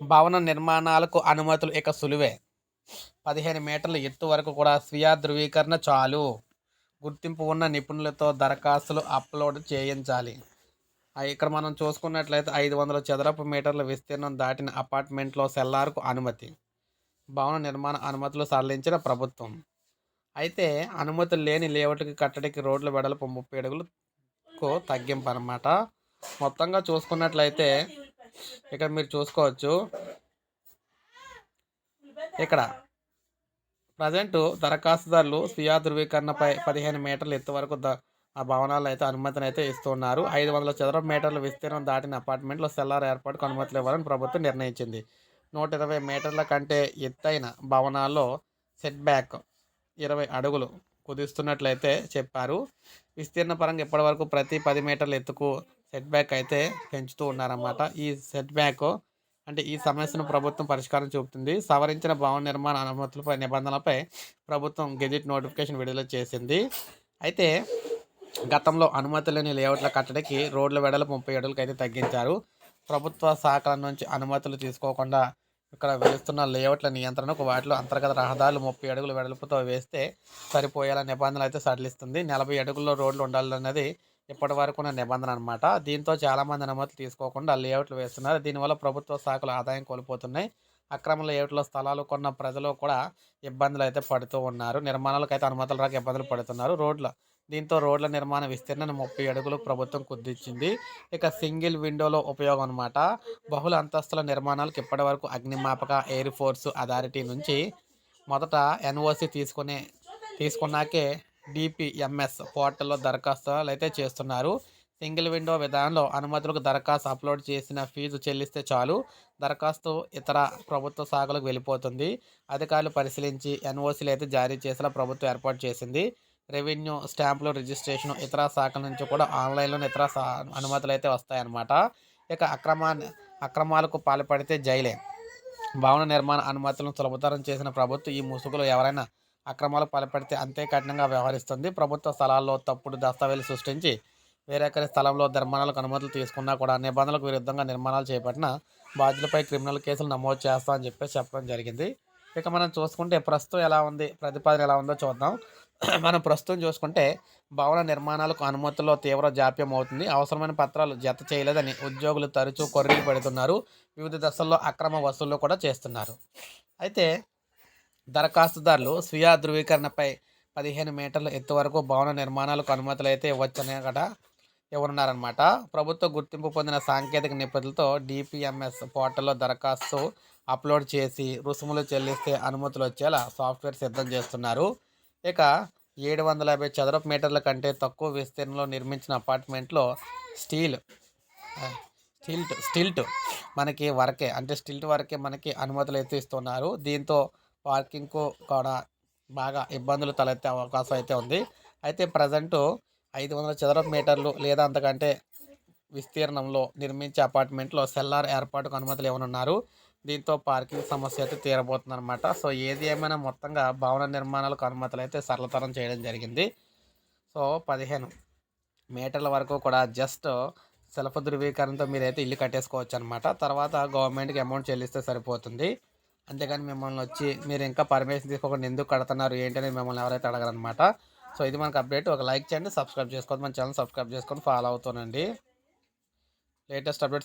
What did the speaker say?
భవన నిర్మాణాలకు అనుమతులు ఇక సులువే. పదిహేను మీటర్ల ఎత్తు వరకు కూడా స్వీయ ధృవీకరణ చాలు. గుర్తింపు ఉన్న నిపుణులతో దరఖాస్తులు అప్లోడ్ చేయించాలి. ఇక్కడ మనం చూసుకున్నట్లయితే ఐదు వందల చదరపు మీటర్ల విస్తీర్ణం దాటిన అపార్ట్మెంట్లో సెల్లార్కు అనుమతి. భవన నిర్మాణ అనుమతులు సడలించిన ప్రభుత్వం. అయితే అనుమతులు లేని లేఅవుట్కి కట్టడికి రోడ్ల వెడల్పు ముప్పై అడుగులకు తగ్గింపు అనమాట మొత్తంగా చూసుకున్నట్లయితే ఇక్కడ మీరు చూసుకోవచ్చు. ఇక్కడ. ప్రజెంట్ దరఖాస్తుదారులు స్వీయ ధృవీకరణపై పదిహేను మీటర్ల ఎత్తు వరకు ద ఆ భవనాలు అయితే అనుమతిని అయితే ఇస్తున్నారు. ఐదు వందల చదరపు మీటర్ల విస్తీర్ణం దాటిన అపార్ట్మెంట్లో సెల్లార్ ఏర్పాటుకు అనుమతులు ఇవ్వాలని ప్రభుత్వం నిర్ణయించింది. నూట ఇరవై మీటర్ల కంటే ఎత్తైన భవనాల్లో సెట్ బ్యాక్ ఇరవై అడుగులు కుదిస్తున్నట్లయితే చెప్పారు. విస్తీర్ణ పరంగా ఇప్పటివరకు ప్రతి పది మీటర్ల ఎత్తుకు సెట్ బ్యాక్ అయితే పెంచుతూ ఉన్నారన్నమాట. ఈ సెట్ బ్యాక్ అంటే ఈ సమస్యను ప్రభుత్వం పరిష్కారం చూపుతుంది. సవరించిన భవన నిర్మాణ అనుమతులపై నిబంధనలపై ప్రభుత్వం గెజిట్ నోటిఫికేషన్ విడుదల చేసింది. అయితే గతంలో అనుమతి లేని లేఅవుట్ల కట్టడికి రోడ్ల వెడల్పు ముప్పై ఏడులకు అయితే తగ్గించారు. ప్రభుత్వ శాఖల నుంచి అనుమతులు తీసుకోకుండా ఇక్కడ వేస్తున్న లేఅవుట్ల నియంత్రణకు వాటిలో అంతర్గత రహదారులు ముప్పై అడుగుల వెడల్పుతో వేస్తే సరిపోయేలా నిబంధనలు అయితే సడలిస్తుంది. నలభై అడుగుల్లో రోడ్లు ఉండాలన్నది ఇప్పటి వరకు ఉన్న నిబంధన అనమాట దీంతో చాలామంది అనుమతులు తీసుకోకుండా లేఅవుట్లు వేస్తున్నారు. దీనివల్ల ప్రభుత్వ శాఖలు ఆదాయం కోల్పోతున్నాయి. అక్రమ లేఅవుట్లో స్థలాలు కొన్న ప్రజలు కూడా ఇబ్బందులు అయితే పడుతూ ఉన్నారు. నిర్మాణాలకు అయితే అనుమతులు రాక ఇబ్బందులు పడుతున్నారు. రోడ్ల దీంతో రోడ్ల నిర్మాణ విస్తీర్ణను ముప్పై అడుగులు ప్రభుత్వం కుదించింది. ఇక సింగిల్ విండోలో ఉపయోగం అనమాట బహుళ అంతస్తుల నిర్మాణాలకు ఇప్పటివరకు అగ్నిమాపక ఎయిర్ ఫోర్స్ అథారిటీ నుంచి మొదట ఎన్ఓసి తీసుకునే తీసుకున్నాకే డిపిఎంఎస్ పోర్టల్లో దరఖాస్తులు అయితే చేస్తున్నారు. సింగిల్ విండో విధానంలో అనుమతులకు దరఖాస్తు అప్లోడ్ చేసిన ఫీజు చెల్లిస్తే చాలు. దరఖాస్తు ఇతర ప్రభుత్వ శాఖలకు వెళ్ళిపోతుంది. అధికారులు పరిశీలించి ఎన్ఓసీలు అయితే జారీ చేసేలా ప్రభుత్వం ఏర్పాటు చేసింది. రెవెన్యూ స్టాంపులు రిజిస్ట్రేషన్ ఇతర శాఖల నుంచి కూడా ఆన్లైన్లో ఇతర అనుమతులు అయితే వస్తాయన్నమాట. ఇక అక్రమాన్ని అక్రమాలకు పాల్పడితే జైలే. భవన నిర్మాణ అనుమతులను సులభతరం చేసిన ప్రభుత్వం ఈ ముసుగులో ఎవరైనా అక్రమాలకు పాల్పడితే అంతే కఠినంగా వ్యవహరిస్తుంది. ప్రభుత్వ స్థలాల్లో తప్పుడు దస్తావేలు సృష్టించి వేరొకరి స్థలంలో నిర్మాణాలకు అనుమతులు తీసుకున్నా కూడా నిబంధనలకు విరుద్ధంగా నిర్మాణాలు చేపట్టిన బాధ్యులపై క్రిమినల్ కేసులు నమోదు చేస్తామని చెప్పేసి చెప్పడం జరిగింది. ఇక మనం చూసుకుంటే ప్రస్తుతం ఎలా ఉంది? ప్రతిపాదన ఎలా ఉందో చూద్దాం. మనం ప్రస్తుతం చూసుకుంటే భవన నిర్మాణాలకు అనుమతుల్లో తీవ్ర జాప్యం అవుతుంది. అవసరమైన పత్రాలు జత చేయలేదని ఉద్యోగులు తరచూ కొర్రీలు పెడుతున్నారు. వివిధ దశల్లో అక్రమ వసూళ్ళు కూడా చేస్తున్నారు. అయితే దరఖాస్తుదారులు స్వీయ ధృవీకరణపై పదిహేను మీటర్ల ఎత్తు వరకు భవన నిర్మాణాలకు అనుమతులు అయితే ఇవ్వచ్చనే గట ఇవ్వనున్నారనమాట ప్రభుత్వ గుర్తింపు పొందిన సాంకేతిక నిపుణులతో డిపిఎంఎస్ పోర్టల్లో దరఖాస్తు అప్లోడ్ చేసి రుసుములు చెల్లిస్తే అనుమతులు వచ్చేలా సాఫ్ట్వేర్ సిద్ధం చేస్తున్నారు. ఇక ఏడు వందల యాభై చదరపు మీటర్ల కంటే తక్కువ విస్తీర్ణంలో నిర్మించిన అపార్ట్మెంట్లో స్టీల్ స్టిల్ట్ స్టిల్ట్ మనకి వరకే అంటే స్టిల్ట్ వరకే మనకి అనుమతులు అయితే ఇస్తున్నారు. దీంతో పార్కింగ్కు కూడా బాగా ఇబ్బందులు తలెత్తే అవకాశం అయితే ఉంది. అయితే ప్రజెంట్ ఐదు వందల చదరపు మీటర్లు లేదా అంతకంటే విస్తీర్ణంలో నిర్మించే అపార్ట్మెంట్లో సెల్లార్ ఏర్పాటుకు అనుమతులు ఇవ్వనున్నారు. దీంతో పార్కింగ్ సమస్య అయితే తీరబోతుందన్నమాట. సో ఏది ఏమైనా మొత్తంగా భవన నిర్మాణాలకు అనుమతులు అయితే సరళతరం చేయడం జరిగింది. సో పదిహేను మీటర్ల వరకు కూడా జస్ట్ సెల్ఫ్ ధృవీకరణతో మీరైతే ఇల్లు కట్టేసుకోవచ్చు అనమాట తర్వాత గవర్నమెంట్కి అమౌంట్ చెల్లిస్తే సరిపోతుంది. అంతేగాని మిమ్మల్ని వచ్చి మీరు ఇంకా పర్మిషన్ తీసుకోకుండా ఎందుకు కడుతున్నారు ఏంటనేది మిమ్మల్ని ఎవరైతే అడగరనమాట సో ఇది మనకు అప్డేట్. ఒక లైక్ చేయండి సబ్స్క్రైబ్ చేసుకోండి మన ఛానల్ సబ్స్క్రైబ్ చేసుకొని ఫాలో అవుతానండి. Latest updates